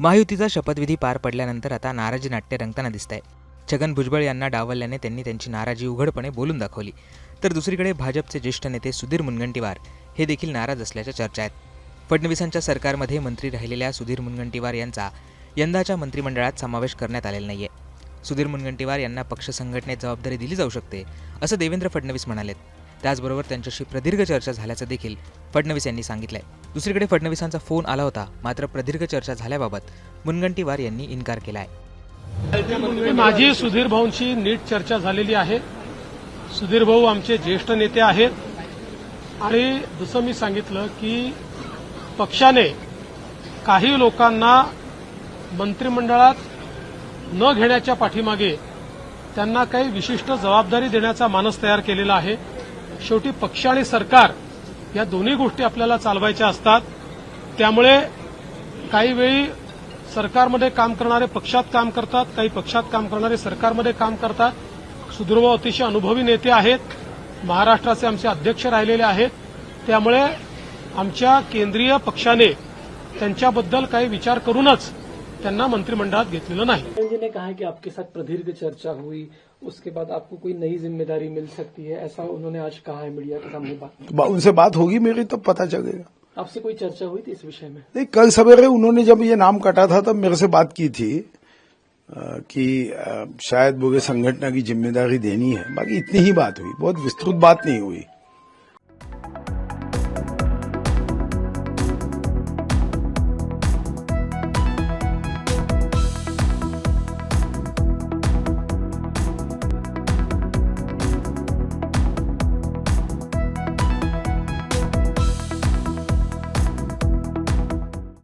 महायुतीचा शपथविधी पार पडल्यानंतर आता नाराजी नाट्य रंगताना दिसत आहे छगन भुजबळ यांना डावलल्याने त्यांनी त्यांची नाराजी उघडपणे बोलून दाखवली. तर दुसरीकडे भाजपचे ज्येष्ठ नेते सुधीर मुनगंटीवार हे देखील नाराज असल्याच्या चर्चा आहेत. फडणवीसांच्या सरकारमध्ये मंत्री राहिलेल्या सुधीर मुनगंटीवार यांचा यंदाच्या मंत्रिमंडळात समावेश करण्यात आलेला नाहीये. सुधीर मुनगंटीवार यांना पक्ष संघटनेत जबाबदारी दिली जाऊ शकते असं देवेंद्र फडणवीस म्हणालेत. त्याचबरोबर त्यांच्याशी प्रदीर्घ चर्चा झाल्याचं देखील फडणवीस यांनी सांगितलंय. दुसरीकडे फडणवीसांचा फोन आला होता मात्र प्रदीर्घ चर्चा झाल्याबाबत मुनगंटीवार यांनी इन्कार केला आहे माझी सुधीर भाऊंची नीट चर्चा झालेली आहे. सुधीर भाऊ आमचे ज्येष्ठ नेते आहेत. आणि जसं मी सांगितलं की पक्षाने काही लोकांना मंत्रिमंडळात न घेण्याच्या पाठीमागे त्यांना काही विशिष्ट जबाबदारी देण्याचा मानस तयार केलेला आहे. शेवटी पक्ष आणि सरकार या दोन्ही गोष्टी आपल्याला चालवायच्या असतात. त्यामुळे काही वेळी सरकारमध्ये काम करणारे पक्षात काम करतात काही पक्षात काम करणारे सरकारमध्ये काम करतात. सुधीरभाऊ अतिशय अनुभवी नेते आहेत. महाराष्ट्राचे आमचे अध्यक्ष राहिलेले आहेत. त्यामुळे आमच्या केंद्रीय पक्षाने त्यांच्याबद्दल काही विचार करूनच त्यांना मंत्रिमंडळात घेतलेलं नाही. जी ने कहा है कि आपके साथ प्रदीर्घ चर्चा हुई उसके बाद आपको कोई नई ज़िम्मेदारी मिल सकती है ऐसा उन्होंने आज कहा है मीडिया के सामने बात। बा- उनसे बात होगी मेरी तो पता चलेगा। आपसे कोई चर्चा हुई थी इस विषय में? नहीं कल सवेरे उन्होंने जब ये नाम कटा था तब मेरे से बात की थी कि शायद मुझे संगठन की ज़िम्मेदारी देनी है। बाकी इतनी ही बात हुई बहुत विस्तृत बात नहीं हुई।